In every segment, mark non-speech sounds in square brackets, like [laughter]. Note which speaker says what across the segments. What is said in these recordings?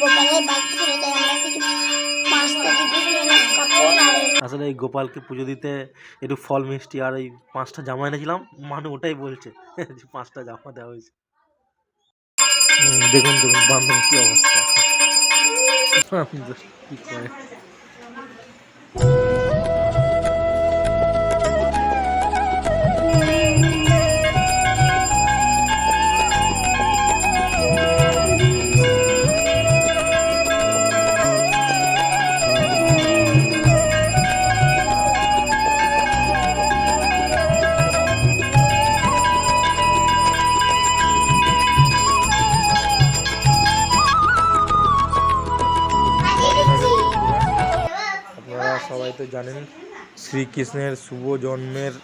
Speaker 1: গোপালের বাড়ি আমরা কিছু
Speaker 2: আসলে এই গোপালকে পুজো দিতে একটু ফল মিষ্টি আর এই পাঁচটা জামা এনেছিলাম, মানু ওটাই বলছে [laughs] যে পাঁচটা জামা দেওয়া হয়েছে। দেখুন দেখুন বান্ধব কি অবস্থা। [laughs] সবাই তো জানেন শ্রীকৃষ্ণের শুভ জন্মের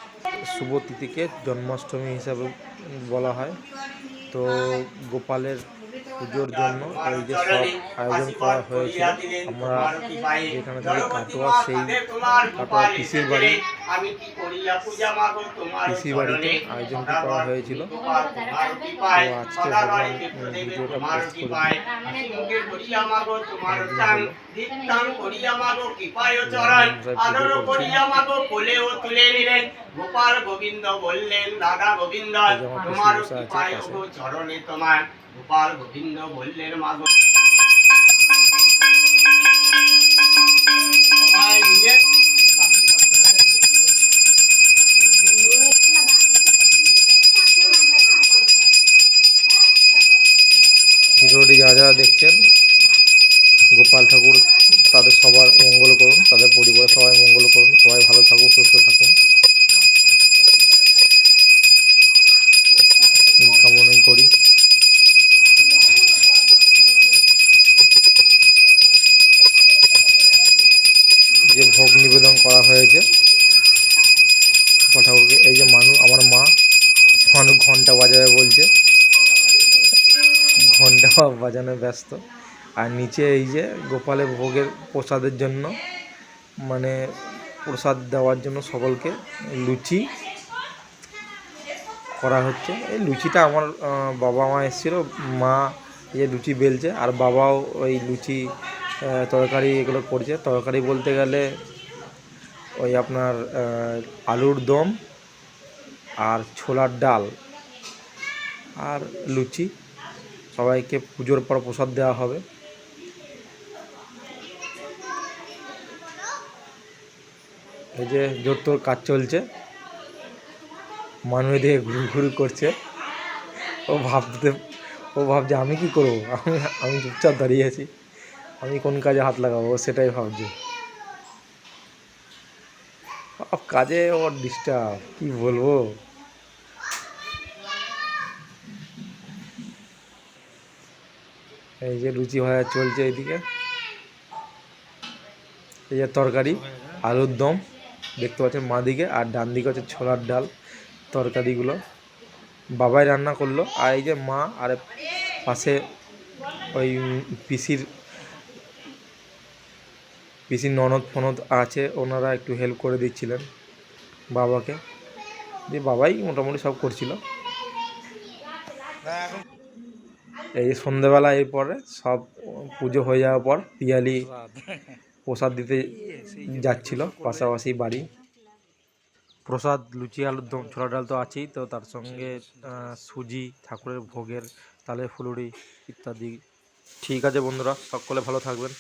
Speaker 2: শুভ তিথিকে জন্মাষ্টমী হিসাবে বলা হয়। তো গোপালের পুজোর জন্য এই যে সব আয়োজন করা হয়েছিল আমরা যেখানে থেকে কাটোয়া সেই কাটোয়া পিসির বাড়ি পিসির বাড়িতে আয়োজনটি করা হয়েছিল। তো আজকে উম, ভিডিওটা পোস্ট করে
Speaker 3: গোপাল গোবিন্দ বললেন দাদা গোবিন্দ তোমার চরণে তোমার। গোপাল গোবিন্দ বললেন মাগো সবাই
Speaker 2: ভিডিওটি যারা দেখছেন, গোপাল ঠাকুর তাদের সবার মঙ্গল করুন, তাদের পরিবারের সবাই মঙ্গল করুন, সবাই ভালো থাকুক, সুস্থ থাকুন করা হয়েছে। ঠাকুরকে, এই যে মানু, আমার মা মানু ঘণ্টা বাজাবে বলছে। ঘণ্টা বাজানো ব্যস্ত। আর নিচে এই যে গোপালের ভোগের প্রসাদের জন্য মানে প্রসাদ দেওয়ার জন্য সকলকে লুচি করা হচ্ছে। এই লুচিটা আমার বাবা মা এসেছিল, মা এই যে লুচি বেলছে, আর বাবাও ওই লুচি তরকারি এগুলো করছে। তরকারি বলতে গেলে ওই আপনার আলুর দম আর ছোলার ডাল আর লুচি। সবাইকে পুজোর পর প্রসাদ দেওয়া হবে। এই যে জোর তোর কাজ চলছে। মানুষ দিয়ে ঘুরু ঘুরু করছে। ও ভাবতে, ও ভাবছে, আমি কি করব? আমি আমি চুপচাপ দাঁড়িয়ে আছি। আমি কোন কাজে হাত লাগাবো? সেটাই ভাবছে। কাজে ওর ডিস্টার্ব কি বলব? এই যে লুচি ভাজা চলছে এইদিকে। এই যে তরকারি, আলুর দম, দেখতে পাচ্ছেন মা দিকে আর ডান দিকে হচ্ছে ছোলার ডাল তরকারিগুলো। বাবাই রান্না করল, আর এই যে মা, আর পাশে ওই পিসির পিসির ননদ ফনদ আছে, ওনারা একটু হেল্প করে দিচ্ছিলেন বাবাকে। দিয়ে বাবাই মোটামুটি সব করছিল। এই যে সন্ধেবেলা এরপরে সব পুজো হয়ে যাওয়ার পর পিয়ালি প্রসাদ দিতে যাচ্ছিল, পাশাপাশি বাড়ি। প্রসাদ, লুচি, আলুর দম, ছোলা ডাল তো আছেই, তো তার সঙ্গে সুজি, ঠাকুরের ভোগের তালে ফুলুরি ইত্যাদি। ঠিক আছে বন্ধুরা, সকলে ভালো থাকবেন।